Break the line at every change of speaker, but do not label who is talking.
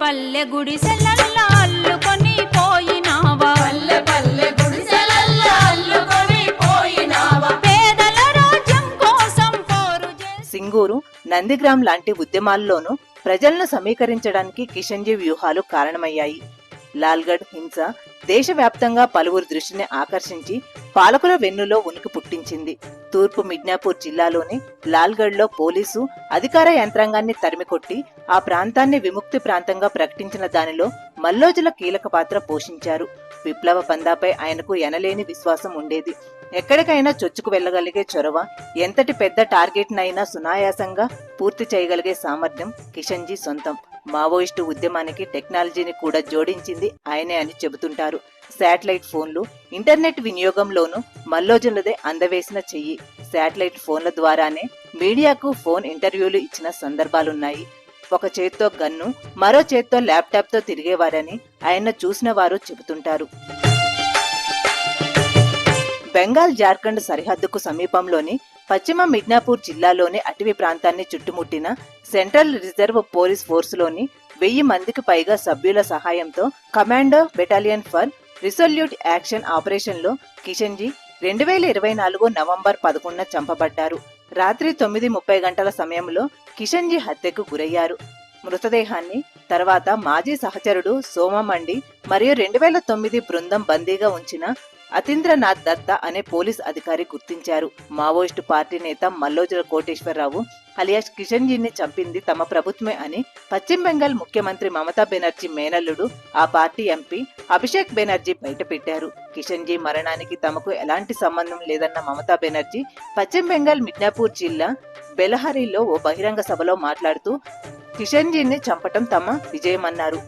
పల్లె గుడిసెలల్లా అల్లుకొని పోయినావా?
పల్లె పల్లె గుడిసెలల్లో అల్లుకొని పోయినావా?
పేదల రాజ్యం కోసం పోరు
సింగూరు నందిగ్రామ్ లాంటి ఉద్యమాల్లోనూ ప్రజలను సమీకరించడానికి కిషన్జీ వ్యూహాలు కారణమయ్యాయి. లాల్గఢ్ హింస దేశవ్యాప్తంగా పలువురు దృష్టిని ఆకర్షించి పాలకుల వెన్నులో ఉనికి పుట్టించింది. తూర్పు మిడ్నాపూర్ జిల్లాలోని లాల్గఢ్లో పోలీసు అధికార యంత్రాంగాన్ని తరిమికొట్టి ఆ ప్రాంతాన్ని విముక్తి ప్రాంతంగా ప్రకటించిన దానిలో మల్లోజుల కీలక పాత్ర పోషించారు. విప్లవ పందాపై ఆయనకు ఎనలేని విశ్వాసం ఉండేది. ఎక్కడికైనా చొచ్చుకు వెళ్ళగలిగే చొరవ ఎంతటి పెద్ద టార్గెట్నైనా సునాయాసంగా పూర్తి చేయగలిగే సామర్థ్యం కిషన్జీ సొంతం. మావోయిస్టు ఉద్యమానికి టెక్నాలజీని కూడా జోడించింది ఆయనే అని చెబుతుంటారు. శాటిలైట్ ఫోన్లు ఇంటర్నెట్ వినియోగంలోనూ మల్లోజులదే అందవేసిన చెయ్యి. శాటిలైట్ ఫోన్ల ద్వారానే మీడియాకు ఫోన్ ఇంటర్వ్యూలు ఇచ్చిన సందర్భాలున్నాయి. ఒక చేత్తో గన్ను మరో చేత్తో ల్యాప్టాప్తో తిరిగేవారని ఆయన చూసిన వారు చెబుతుంటారు. బెంగాల్ జార్ఖండ్ సరిహద్దుకు సమీపంలోని పశ్చిమ మిడ్నాపూర్ జిల్లాలోని అటవీ ప్రాంతాన్ని చుట్టుముట్టిన సెంట్రల్ రిజర్వ్ పోలీస్ ఫోర్సులోని వెయ్యి మందికి పైగా సభ్యుల సహాయంతో commando battalion for resolute action ఆపరేషన్లో కిషన్జీ రెండు వేల ఇరవై నాలుగు నవంబర్ పదకొండున చంపబడ్డారు. రాత్రి తొమ్మిది ముప్పై గంటల సమయంలో కిషన్జీ హత్యకు గురయ్యారు. మృతదేహాన్ని తర్వాత మాజీ సహచరుడు సోమమండి మరియు రెండు వేల తొమ్మిది బృందం బందీగా ఉంచిన అతీంద్రనాథ్ దత్తా అనే పోలీస్ అధికారి గుర్తించారు. మావోయిస్టు పార్టీ నేత మల్లోజుల కోటేశ్వరరావు అలియాస్ కిషన్జీని చంపింది తమ ప్రభుత్వమే అని పశ్చిమ బెంగాల్ ముఖ్యమంత్రి మమతా బెనర్జీ మేనల్లుడు ఆ పార్టీ ఎంపీ అభిషేక్ బెనర్జీ బయటపెట్టారు. కిషన్జీ మరణానికి తమకు ఎలాంటి సంబంధం లేదన్న మమతా బెనర్జీ పశ్చిమ బెంగాల్ మిడ్నాపూర్ జిల్లా బెలహరిలో ఓ బహిరంగ సభలో మాట్లాడుతూ కిషన్జీని చంపటం తమ విజయమన్నారు.